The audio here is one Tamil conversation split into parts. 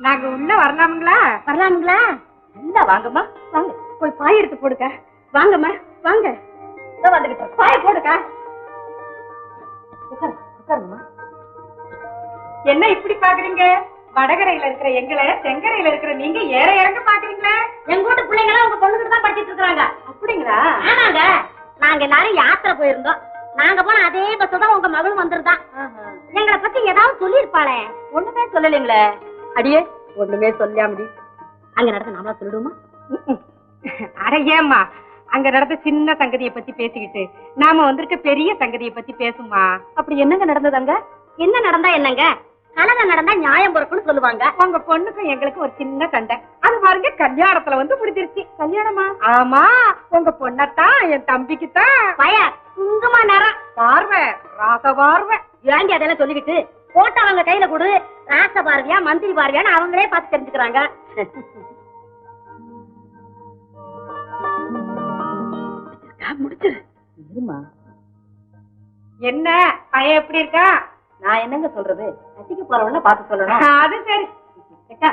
நாங்க உள்ள வரலாமுங்களா? வரலாமுங்களா? இல்ல வாங்கம்மா. வாங்க. போய் பாய் எடுத்து போடுக்க. வாங்கம்மா வாங்க. இதோ வந்துகிட்டோம் பாய உட்காருங்கம்மா என்ன இப்படி பாக்குறீங்க? வடகரையில இருக்கிற எங்களை தெங்கரையில இருக்கிற நீங்க ஏற இறங்க பாக்குறீங்களே? எங்க வீட்டு பிள்ளைங்க எல்லாம் உங்க பொண்ணுகிட்ட தான் படிச்சிட்டு இருக்காங்க அப்படிங்களா? ஆமாங்க. நாங்க எல்லாரும் யாத்திரை போயிருந்தோம். நாங்க போன அதே பஸ் தான் உங்க மகளும் வந்துருதான் எங்களை பத்தி ஏதாவது சொல்லிருப்பாளே ஒண்ணுமே சொல்லலீங்களே. அடியே ஒண்ணுமே சொல்லாமடி. அங்க நடக்க நாமளா சொல்லிடுமா? அட ஏம்மா அங்க நடந்த சின்ன சங்கதியை பத்தி பேசிக்கிட்டு நாம வந்திருக்க பெரிய சங்கதியை பத்தி பேசுமா அப்படி என்னங்க நடந்ததாங்க என்ன நடந்தா என்னங்க? கலகம் நடந்தா நியாயம் பிறக்கும்னு சொல்லுவாங்க. உங்க பொண்ணுக்கும் எங்களுக்கும் ஒரு சின்ன சண்டை. அது பாருங்க கல்யாணத்துல வந்து முடிஞ்சிருச்சு. கல்யாணமா? ஆமா உங்க பொண்ணத்தான் என் தம்பிக்கு தான் பய குங்கும நேரம் பார்வை ராச பார்வை. ஏண்டி அதெல்லாம் சொல்லிக்கிட்டு? போட்டோ அவங்க கையில கொடு. ராச பார்வையா மந்திரி பார்வையான்னு அவங்களே பார்த்து தெரிஞ்சுக்கிறாங்க. முடிச்சிரு இருமா? என்ன? பையன் எப்படி இருக்கா? நான் என்னங்க சொல்றது? கட்டிக்க போறவன பார்த்து சொல்லணும். அது சரி. அக்கா.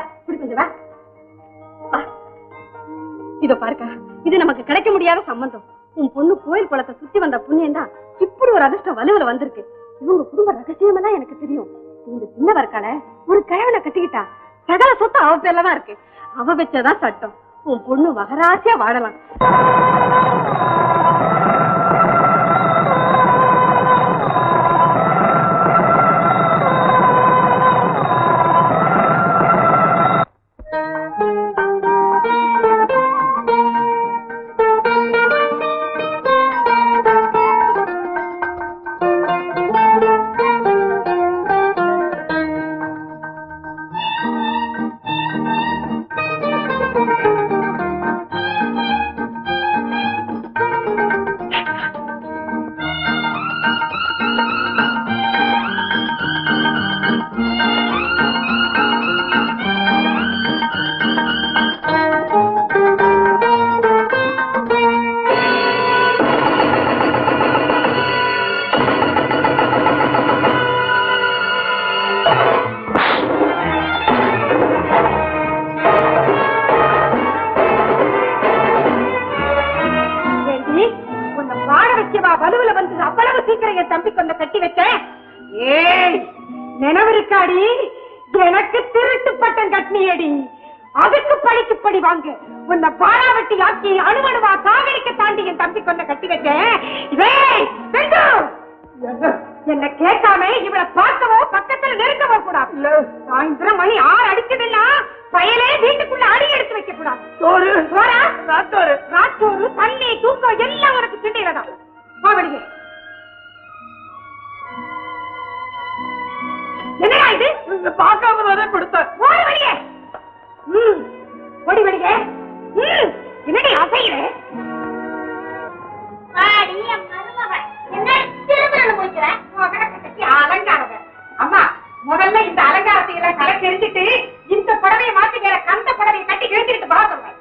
இதோ பாருக்கா இது நமக்கு கிடைக்க முடியாத சம்பந்தம். உன் பொண்ணு கோயில் குளத்தை சுத்தி வந்த புண்ணியம் தான் இப்படி ஒரு அதிர்ஷ்டம் வலுவில வந்திருக்கு. இவங்க குடும்ப ரகசியம் எல்லாம் எனக்கு தெரியும். இந்த சின்னவ இருக்காள ஒரு கிழவனை கட்டிக்கிட்டா சகல சொத்து அவ பேர்ல தான் இருக்கு. அவ வச்சதான் சட்டம். உன் பொண்ணு மகராசியா வாழலாம். ஆக்கி அணுவணுவா சாகடிக்க தாண்டி என் தம்பி கொண்ட கட்டி வச்சேன்! என்ன கேட்காம இவளை பார்க்கவோ பக்கத்துல நெருங்கவோ கூடாது. சாயந்தரம் மணி ஆறு அடிச்சதுன்னா பயலே வீட்டுக்குள்ள அடி எடுத்து வைக்க கூடாது. சோறு. சோறா ராத்தோறு. ராத்தோறு தண்ணி தூக்கம் எல்லாம் உனக்கு சிண்டையில தான். போவடிங்க என்னடா இது? பார்க்காம வர கொடுத்த ஓடி ம். ஓடி ம். என்னடி அசையில அலங்காரம் அம்மா முதல்ல இந்த அலங்காரத்தை எல்லாம் கரை தெரிஞ்சுட்டு இந்த புடவையை மாத்தி வேற கந்த புடவையை கட்டி கிழிச்சிட்டு பா. சொல்றேன்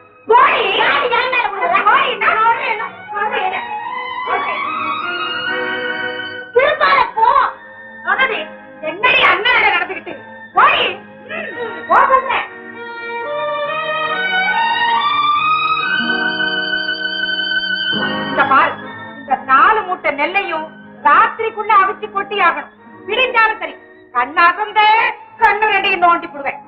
என்னடி அண்ணன் நடந்துகிட்டு போடி. நெல்லையும் ராத்திரிக்குள்ள அவிச்சு கொட்டி ஆகணும் விடிஞ்சாலும் சரி கண்ணாசந்த கண்ணு ரெண்டையும் நோண்டி போடுவேன்.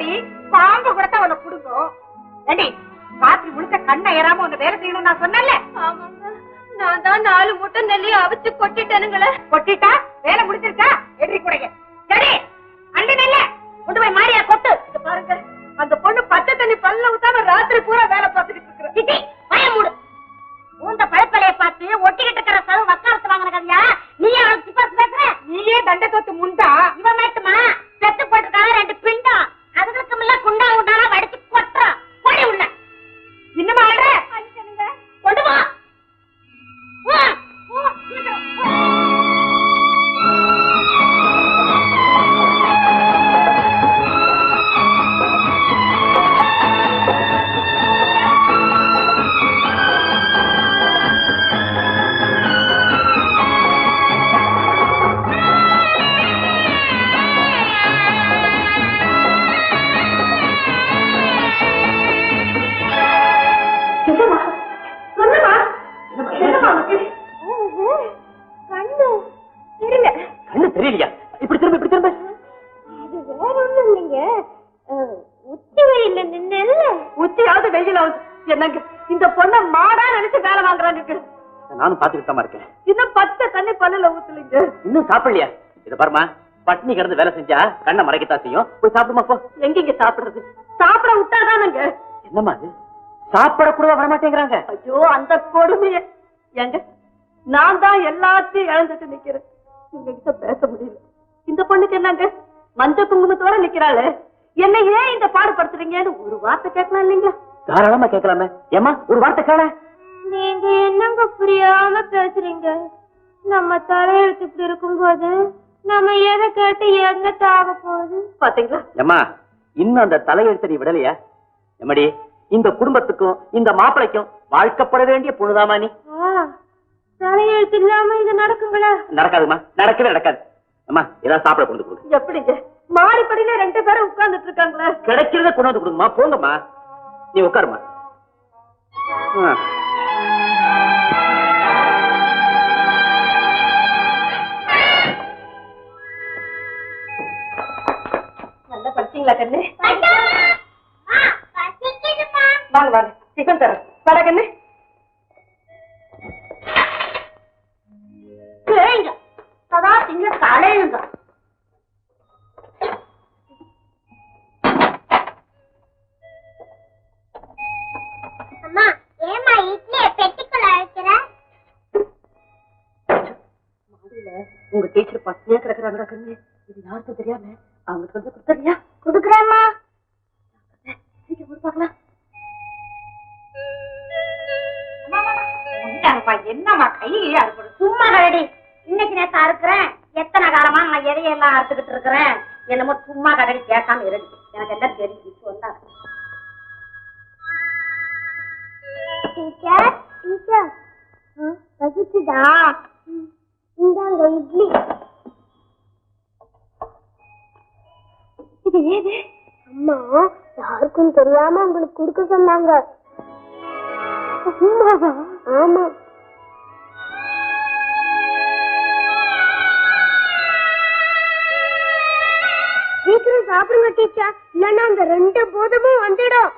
இல்லடி பாம்பு கூட தான் உன்னை புடுங்கும். ரெடி ராத்திரி முழுக்க கண்ணை ஏறாம உன்னை வேலை செய்யணும் நான் சொன்னல நான் தான் நாலு மூட்டை நெல்லிய அவிச்சு கொட்டிட்டனுங்களே. கொட்டிட்டா? வேலை முடிச்சிருக்கா எதிரி கூடைய. சரி அண்டு நெல்ல. கொண்டு மாறியா கொட்டு. பாருங்க. அந்த பொண்ணு பச்சை தண்ணி பல்ல ஊத்தாம ராத்திரி பூரா வேலை பார்த்துட்டு இருக்கிறேன் சிட்டி பய மூடு. உந்த பழப்பலைய பார்த்து ஒட்டிக்கிட்டு இருக்கிற சவு வக்காரத்து வாங்கின கதையா? நீ அவளுக்கு சிபாசு பேசுற? நீயே தண்டை தோத்து முண்டா? இவன் மேட்டுமா? செத்து போட்டுருக்காங்க ரெண்டு பிண்டம் அதுகளுக்கு எல்லாம் குண்டா உண்டானா பாருமா பட்னி கிடந்து வேலை செஞ்சா கண்ணை மறைக்கத்தான் செய்யும். போய் சாப்பிடுமா போ. எங்கீங்க சாப்பிடுறது? சாப்பிட விட்டாதானுங்க? என்னம்மா அது? சாப்பிட கூட வரமாட்டேங்கிறாங்க? ஐயோ அந்த கொடுமைய. ஏங்க நான் தான் எல்லாத்தையும் இழந்துட்டு நிக்கிறேன். உங்ககிட்ட பேச முடியல. இந்த பொண்ணுக்கு என்னங்க? மஞ்ச குங்குமத்தோட நிக்கிறாளே. என்ன ஏன் இந்த பாடுபடுத்துறீங்கன்னு ஒரு வார்த்தை கேட்கலாம் இல்லைங்களா? தாராளமா கேட்கலாமே. ஏமா ஒரு வார்த்தை காண நீங்க என்னங்க புரியாம பேசுறீங்க? நம்ம தலையெழுத்து இப்படி இருக்கும்போது நம்ம எதை கேட்டு எங்க தாக போகுது? பாத்தீங்களா? ஏமா இன்னும் அந்த தலையெழுத்த நீ விடலையா? எம்மடி இந்த குடும்பத்துக்கும் இந்த மாப்பிளைக்கும் வாழ்க்கப்பட வேண்டிய பொண்ணுதாமா நீ? தலையெழுத்து இல்லாம இது நடக்குங்களா? நடக்காதுமா நடக்கவே நடக்காது. அம்மா ஏதாவது சாப்பிட கொண்டு கொடு எப்படிங்க? மாடிப்படியில ரெண்டு பேரும் உட்கார்ந்துட்டு இருக்காங்களே? கிடைக்கிறத கொண்டு வந்து கொடுங்கம்மா போங்கம்மா. நீ உட்காருமா கண்ணு வாங்க வாங்க டிஃபன் தரேன். வர கண்ணு சதா திங்க தலையுங்க. அம்மா ஏமா இட்லிய பெட்டிக்குள்ள வைக்கிற மாடியில உங்க டீச்சர் பட்டினியா கிடக்குறாங்கடா கண்ணு. இது யாருக்கும் தெரியாம அவங்களுக்கு வந்து கொடுத்தறியா இருக்கிறேன். என்னமோ சும்மா கடடி கேட்காம இருக்கு எனக்கு என்ன தெரிஞ்சு சொன்னா டீச்சர் டீச்சர் பசிக்குதா இந்தாங்க இட்லி. இது ஏது அம்மா யாருக்கும் தெரியாம உங்களுக்கு கொடுக்க சொன்னாங்க. ஆமா. சாப்பிடுங்க டீச்சர் இல்லன்னா அந்த ரெண்டு போதமும் வந்துடும்.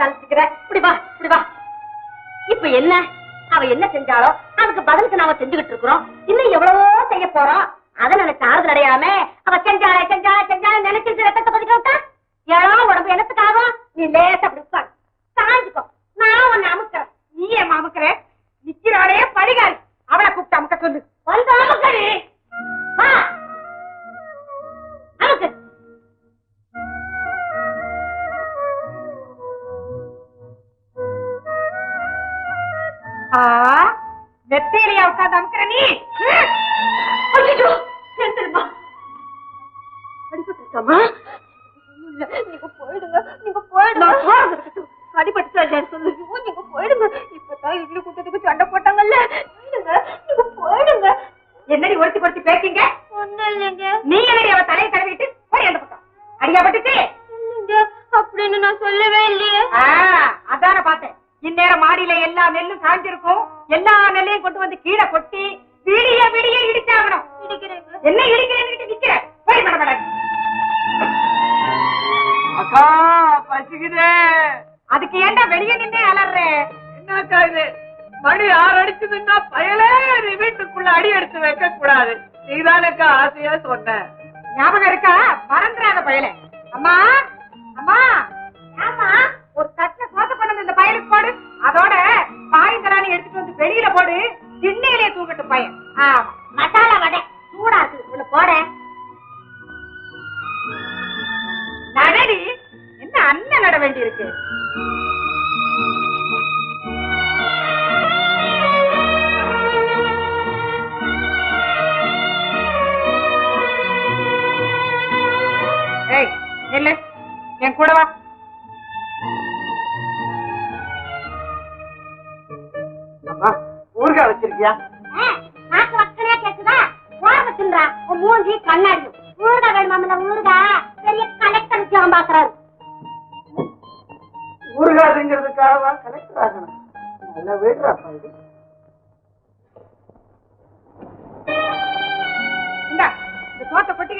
போட்டு அழைச்சிக்கிற இப்படி வா இப்படி வா. இப்ப என்ன? அவ என்ன செஞ்சாலோ அதுக்கு பதிலுக்கு நாம செஞ்சுக்கிட்டு இருக்கிறோம். இன்னும் எவ்வளவோ செய்ய போறோம். அத நினைச்சு ஆறுதல் அடையாம அவ செஞ்சாலே செஞ்சாலே செஞ்சாலே நினைச்சு ரத்தத்தை பதிக்க விட்டா? ஏழாம உடம்பு என்னத்துக்காகும் நீ லேசா அப்படி உட்கார். சாஞ்சுக்கோ. நான் உன்னை அமுக்கிறேன். நீ ஏன் அமுக்கிற. நிக்கிறாளே பழிகாரி. அவளை கூப்பிட்டு அமுக்க சொல்லு. வந்து அமுக்கடி ஆ வெத்தையிலையா உட்கார்ந்து அமுக்குற நீ. அடிபட்டுச்சாமா நீங்க போயிடுங்க நீங்க போயிடுங்க. அடிபட்டுச்சா இல்லையான்னு சொல்லு. ஐயோ, நீங்க போயிடுங்க. இப்பதான் இட்லி கூட்டத்துக்கு சண்டை மசாலா வடை. சூடா இருக்கு ஒண்ணு போறேன் நடடி என்ன அண்ணன் நட வேண்டி இருக்கு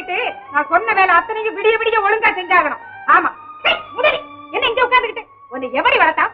சோத்தை நான் சொன்ன வேலை அத்தனையும் விடிய விடிய ஒழுங்கா செஞ்சாகணும். ஆமா. என்ன இங்க உட்கார்ந்துகிட்டு? உன்னை எவடி வளர்த்தா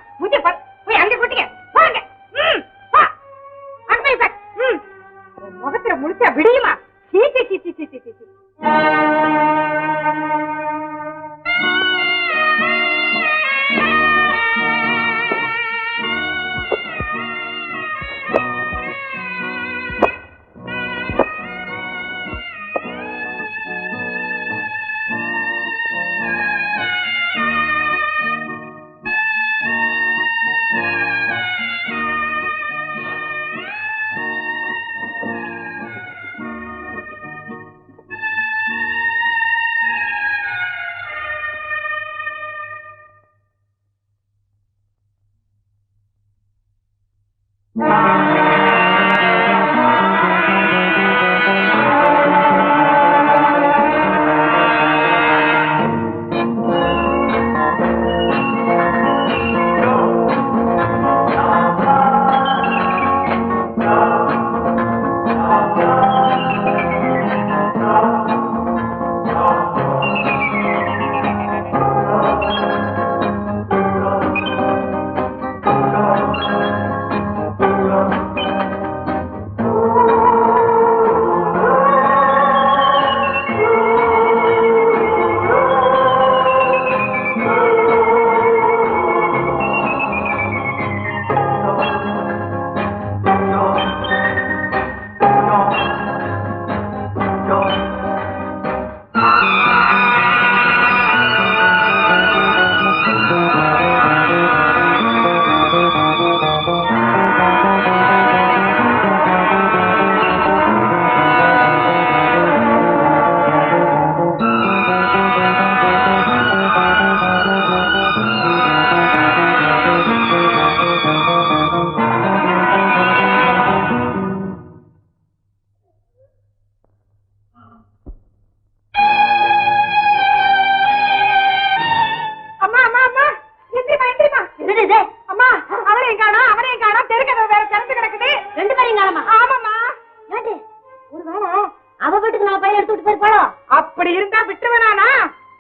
பேர் அப்படி இருந்தா விட்டுவனானா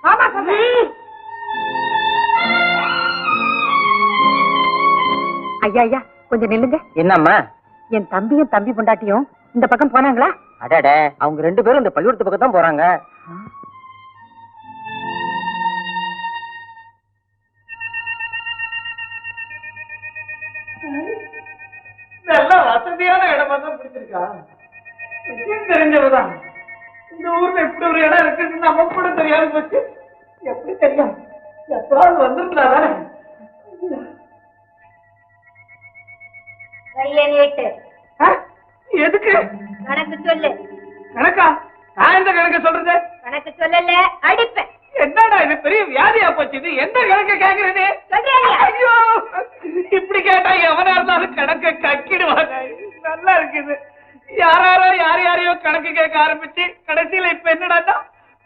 ஆமா சொல்றேன் ஐயா ஐயா கொஞ்சம் நில்லுங்க. என்னம்மா? என் தம்பியும் தம்பி பொண்டாட்டியும் இந்த பக்கம் போனாங்களா? அடட அவங்க ரெண்டு பேரும் இந்த பள்ளிக்கூடத்து பக்கம் தான் போறாங்க ஒரு இடம் இருக்குன்னு நம்ம கூட தெரியாம போச்சு. எப்படி தெரியும்? எப்பவாவது வந்திருந்தா தானே? எதுக்கு? கணக்கு சொல்லு. கணக்கா? நான் எந்த கணக்கு சொல்றது? கணக்கு சொல்லல அடிப்பேன். என்னடா இது பெரிய வியாதியா போச்சு? இது எந்த கணக்கு கேக்குறது? ஐயோ! இப்படி கேட்டா எவனா இருந்தாலும் கணக்க கக்கிடுவாங்க. நல்லா இருக்குது. யாராரோ யார் யாரையோ கணக்கு கேட்க ஆரம்பிச்சு கடைசியில இப்ப என்னடான்னா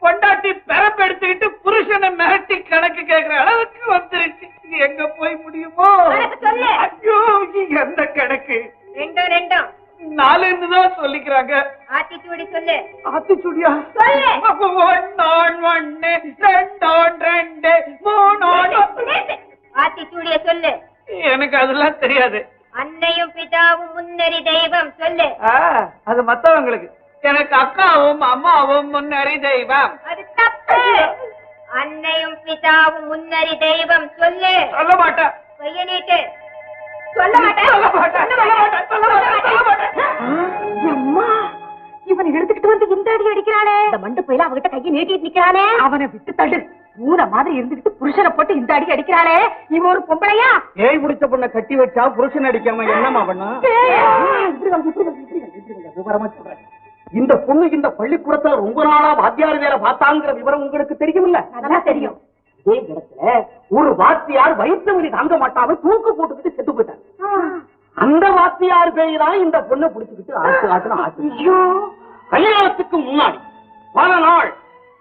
பொண்டாட்டி பெறப்பெடுத்துக்கிட்டு புருஷனை மிரட்டி கணக்கு கேட்கிற அளவுக்கு வந்துருச்சு. எங்க போய் முடியுமோ. ஐயோ எந்த கணக்கு? ரெண்டும் ரெண்டும். நாலுன்னு தான் சொல்லிக்கிறாங்க. ஆத்திச்சூடி சொல்லு. ஆத்திச்சுடியா? சொல்லு. ஒன்னோன் ஒண்ணு ரெண்டோன் ரெண்டு மூணோன். ஆத்திச்சூடிய சொல்லு. எனக்கு அதெல்லாம் தெரியாது. அன்னையும் பிதாவும் முன்னறி தெய்வம் சொல்லு. ஆ, அது மத்தவங்களுக்கு. எனக்கு அக்காவும் அம்மாவும் முன்னறி தெய்வம். அது தப்பு. அன்னையும் பிதாவும் முன்னறி தெய்வம் சொல்லு. சொல்ல மாட்டேன். கைய நீட்டு. சொல்ல மாட்டேன். சொல்ல மாட்டேன். சொல்ல மாட்டேன். சொல்ல மாட்டேன். சொல்ல மாட்டேன். அம்மா இவனை எடுத்துக்கிட்டு வந்து இந்த அடி அடிக்கிறானே இந்த மண்டு போயில அவகிட்ட கையை நீட்டிட்டு நிக்கிறானே அவனை விட்டு தள்ளு. பூனை மாதிரி இருந்துகிட்டு புருஷனை போட்டு இந்த அடி அடிக்கிறாளே. இவன் ஒரு பொம்பளையா? ஏய் முடிச்ச பொண்ண கட்டி வச்சா புருஷன் அடிக்காம என்னமா பண்ணா? இந்த பொண்ணு இந்த பள்ளிக்கூடத்துல ரொம்ப நாளா வாத்தியார் வேலை பார்த்தாங்கிற விவரம் உங்களுக்கு தெரியுமில்ல நல்லா தெரியும். இதே இடத்துல ஒரு வாத்தியார் வயிற்று வலி தாங்க மாட்டாம தூக்கு போட்டுக்கிட்டு செத்து போயிட்டார். அந்த வாத்தியார் பேய் தான் இந்த பொண்ணை பிடிச்சுக்கிட்டு ஆட்டு ஆட்டுன ஆட்டு கல்யாணத்துக்கு முன்னாடி பல நாள்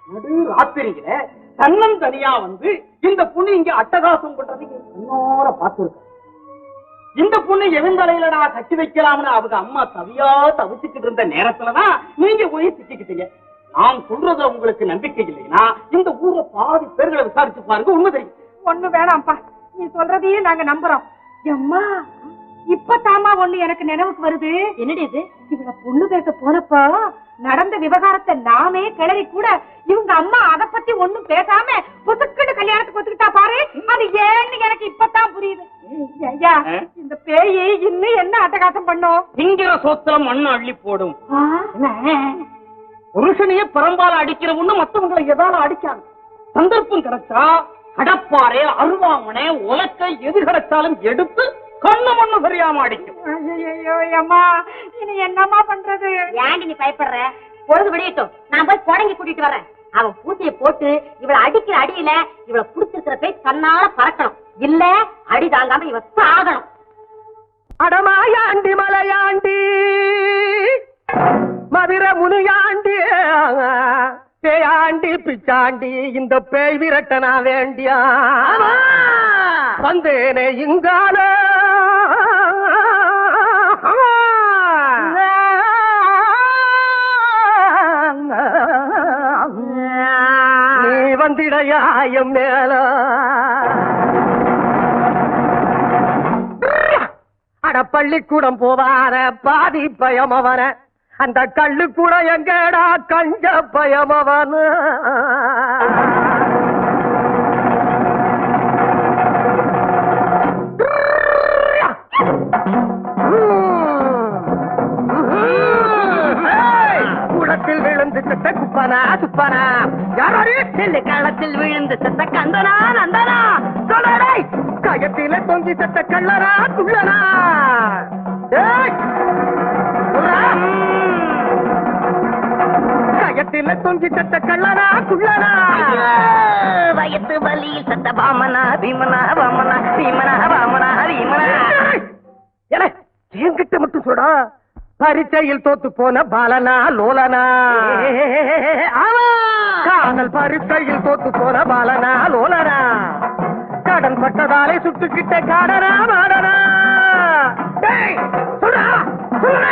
நடு ராத்திரியில தன்னன் தனியா வந்து இந்த பொண்ணு இங்க அட்டகாசம் பண்றது கண்ணோர பார்த்திருக்க. இந்த பொண்ணு எவந்தலையில நான் கட்டி வைக்கலாம்னு அவங்க அம்மா தவியா தவிச்சுக்கிட்டு இருந்த நேரத்துலதான் நீங்க போய் சிக்கிக்கிட்டீங்க. நான் சொல்றது உங்களுக்கு நம்பிக்கை இல்லைன்னா இந்த ஊர்ல பாதி பேர்களை விசாரிச்சு பாருங்க உண்மை தெரியும். ஒண்ணு வேணாம்ப்பா. நீ சொல்றதையே நாங்க நம்புறோம். அம்மா இப்ப தாமா ஒண்ணு எனக்கு நினைவுக்கு வருது. என்னடி இது? இவங்க பொண்ணு பேச போனப்போ நடந்த விவகாரத்தை நாமே கிளறி கூட இவங்க அம்மா அத பத்தி ஒண்ணும் பேசாம புதுக்குன்னு கல்யாணத்துக்கு ஒத்துக்கிட்டா பாரு. அது ஏன்னு எனக்கு இப்பதான் புரியுது. ஐயா? இந்த பேயி இன்னும் என்ன அட்டகாசம் பண்ணும்? திங்கிற சோத்துல மண்ணு அள்ளி போடும். புருஷனையே பரம்பால அடிக்கிற ஒண்ணு மத்தவங்களை எதால அடிக்காது. சந்தர்ப்பம் கிடைச்சா கடப்பாறை அருவாமனை உலக்கை எது கிடைச்சாலும் எடுத்து கண்ணு மண்ணு தெரியாம அடிக்கும். ஐயோ அம்மா இனி என்னம்மா பண்றது? ஏண்டி நீ பயப்படுற? பொழுது விடியட்டும். நான் போய் புடங்கி கூட்டிட்டு வரேன். அவன் பூசையை போட்டு இவள அடிக்கிற அடியில இவள புடிச்சிருக்கிற பேய் தன்னால பறக்கணும். இல்ல அடி தாங்காம இவ சாகணும். அடமாயாண்டி மலையாண்டி மதுர முனியாண்டி பேயாண்டி பிச்சாண்டி இந்த பேய் விரட்டனா வேண்டியா? வந்தேனே இங்கால. நீ வந்திடையாயம் மேல. அட பள்ளிக்கூடம் போவார பாதி பயமவன அந்த கள்ளுக்கூட எங்கடா கஞ்ச பயமவன் குளத்தில் விழுந்து செத்த குப்பனா சுப்பனா யாரே செல்லு களத்தில் விழுந்து செத்த கந்தனா நந்தனா? சொல்லடை கயத்தில தொங்கி செத்த கள்ளனா குள்ளனா ஏய்! சொல்றா? கயத்தில தொங்கி செத்த கள்ளனா? குள்ளனா வயத்து வலியில் சத்த பாமனா பீமனா வாமனா பீமனா வாமனா பீமனா. ஏலே, என்கிட்ட மட்டும் சொல்டா பரீட்சையில் தோத்து போன பாலனா லோலனா. காதல் பரீட்சையில் தோத்து போன பாலனா லோலனா. கடன் பட்டதாலே சுட்டுக்கிட்ட காடனா மாடனா. சொல்றா, சொல்றா,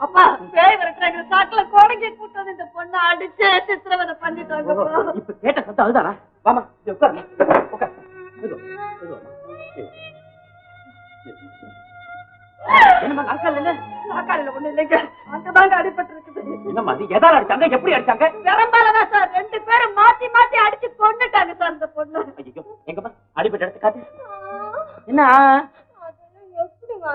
பேய் விரட்டுறாங்க சாக்குல கோடங்கி கூட்டு வந்து இந்த பொண்ணை அடிச்சு சித்திரவதை ஓஹோ, பண்ணிட்டாங்கப்பா இப்ப கேட்ட சத்தம் அதுதானா? வாமா இங்க உட்காரு. உட்கார் மெதுவா, மெதுவா. என்னம்மா நாற்காலில இல்ல? சாக்காலில ஒண்ணு இல்லைங்க. அங்கதாங்க அடிபட்டு இருக்குது என்னம்மா நீ எதால அடிச்சாங்க? எப்படி அடிச்சாங்க? சார் ரெண்டு பேரும் மாத்தி மாத்தி அடிச்சு கொண்டுட்டாங்க சார் இந்த பொண்ணு. ஐயோ எங்கம்மா? அடிபட்ட இடத்து காட்டு. என்ன? எப்படிங்க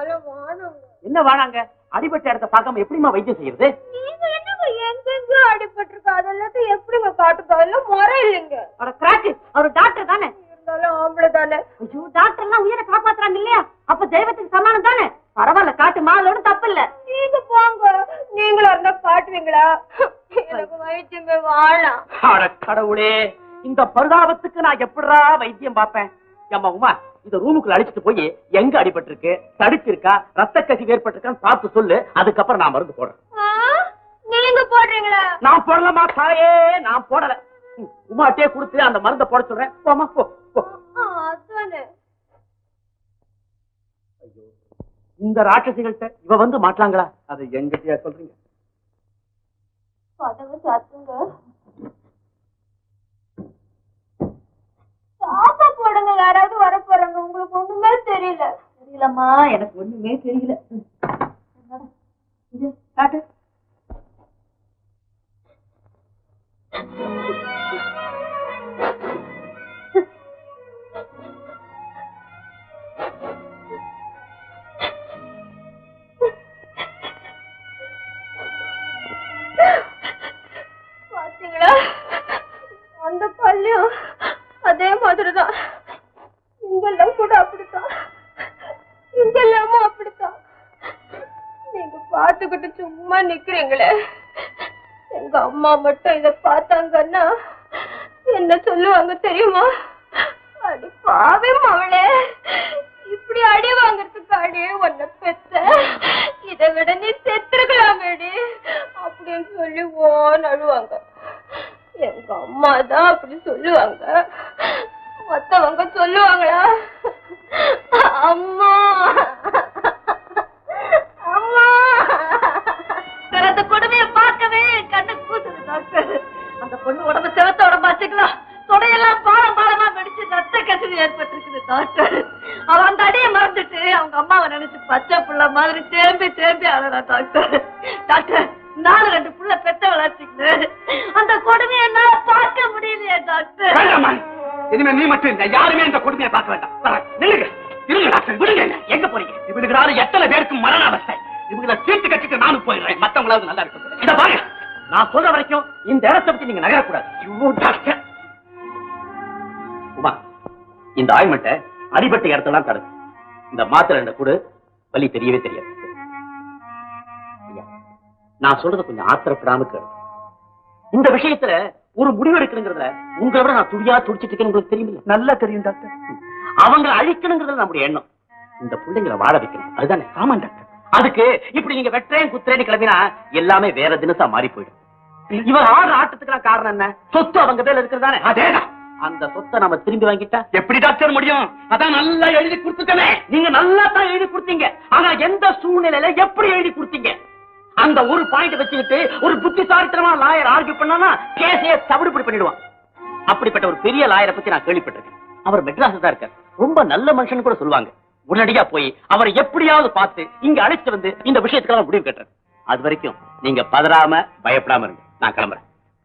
என்ன வாழாங்க அடிபட்ட இடத்த பார்க்காம எப்படிம்மா வைத்தியம் செய்யறது? நீங்க என்னங்க எங்கெங்கோ அடிபட்டிருக்கு அதெல்லாத்தையும் எப்படிங்க காட்டுதா எல்லாம் முறை இல்லைங்க. அட கிராக்கு அவர் டாக்டர் தானே? இருந்தாலும் ஆம்பளை தானே. ஐயோ டாக்டர் எல்லாம் உயிரை காப்பாத்துறாங்க இல்லையா? அப்ப தெய்வத்துக்கு சமானம் தானே? பரவாயில்ல காட்டு மாலோட தப்பு இல்ல. நீங்க போங்க. நீங்களும் இருந்தா காட்டுவீங்களா? எனக்கு வைத்தியமே வாழலாம் அட கடவுளே இந்த பரிதாபத்துக்கு நான் எப்படிடா வைத்தியம் பார்ப்பேன்? ஏம்மா உமா இந்த ரூமுக்குள்ள அடிச்சிட்டு போய் எங்க அடிபட்டிருக்கு? தடிச்சிருக்கா? ரத்த கசிவு ஏற்பட்டிருக்கான்னு பார்த்து சொல்லு. அதுக்கப்புறம் நான் மருந்து போடுறேன். நீங்க போடுறீங்களா? நான் போடலமா தாயே. நான் போடல. உமாட்டே கொடுத்து அந்த மருந்தை போட சொல்றேன். போமா போ ஐயோ இந்த ராட்சசிகள்கிட்ட இவ வந்து மாட்டலாங்களா? அது எங்கிட்டயா சொல்றீங்க? கதவு சாத்துங்க. சாப்பா போடுங்க யாராவது வர போறாங்க. உங்களுக்கு ஒண்ணுமே தெரியல. தெரியலம்மா எனக்கு ஒண்ணுமே தெரியல. காட்டு. எங்க தேம்பி டாக்டர். டாக்டர் நாலு ரெண்டு புள்ள பெத்த அந்த கொடுமையை என்னால பார்க்க முடியலையே டாக்டர். இனிமே நீ மட்டும் இல்ல யாருமே இந்த கொடுமையை பார்க்க வேண்டாம். நில்லுங்க இருங்க டாக்டர் விடுங்க எங்க போறீங்க? எத்தனை பேருக்கு மரண அவஸ்தை கட்டிட்டு நானும் போயிடுறேன். மத்தவங்களாவது நல்லா இருக்கும் இத பாருங்க நான் சொல்ற வரைக்கும் இந்த இடத்தை பத்தி நீங்க நகரக்கூடாது. ஐயோ, டாக்டர். உமா இந்த ஆயில்மெண்ட்டை அடிபட்ட இடத்தெல்லாம் தடுக்கும் இந்த மாத்திரை ரெண்ட கூட வலி தெரியவே தெரியாது. நான் சொல்றத கொஞ்சம் ஆத்திரப்படாம கேளு. இந்த விஷயத்துல ஒரு முடிவு எடுக்கணுங்கிறதுல உங்களை விட நான் துடியா துடிச்சிட்டு இருக்கேன்னு உங்களுக்கு தெரியுமில்ல? நல்லா தெரியும் டாக்டர். அவங்களை அழிக்கணுங்கிறது நம்முடைய எண்ணம். இந்த பிள்ளைங்களை வாழ வைக்கணும். அதுதானே? ஆமா டாக்டர். அதுக்கு இப்படி நீங்க வெற்றேன் குத்துறேன்னு கிளம்பினா எல்லாமே வேற தினசா மாறி போயிடும். இவர் ஆடுற ஆட்டத்துக்கு காரணம் என்ன? சொத்து அவங்க பேர்ல இருக்கிறதானே அதேதான். அந்த சொத்தை நம்ம திரும்பி வாங்கிட்டா? எப்படி டாக்டர் முடியும்? அதான் நல்லா எழுதி கொடுத்துட்டமே. நீங்க நல்லா தான் எழுதி கொடுத்தீங்க. ஆனா எந்த சூழ்நிலையில எப்படி எழுதி கொடுத்தீங்க? அந்த ஒரு பாயிண்ட் வச்சுக்கிட்டு ஒரு புத்திசாலித்தனமா லாயர் ஆர்கியூ பண்ணா கேசைய தவிடுபடி பண்ணிடுவான். அப்படிப்பட்ட ஒரு பெரிய லாயரை பத்தி நான் கேள்விப்பட்டிருக்கேன். அவர் மெட்ராஸ் தான் இருக்கார். ரொம்ப நல்ல மனுஷன் கூட சொல்லுவாங்க. உடனடியா போய் அவரை எப்படியாவது பார்த்து இங்க அழைச்சிட்டு வந்து இந்த விஷயத்துக்கெல்லாம் முடிவு கட்டுறேன் அது வரைக்கும் நீங்க பதறாம பயப்படாம இருங்க. நான் கிளம்புறேன்.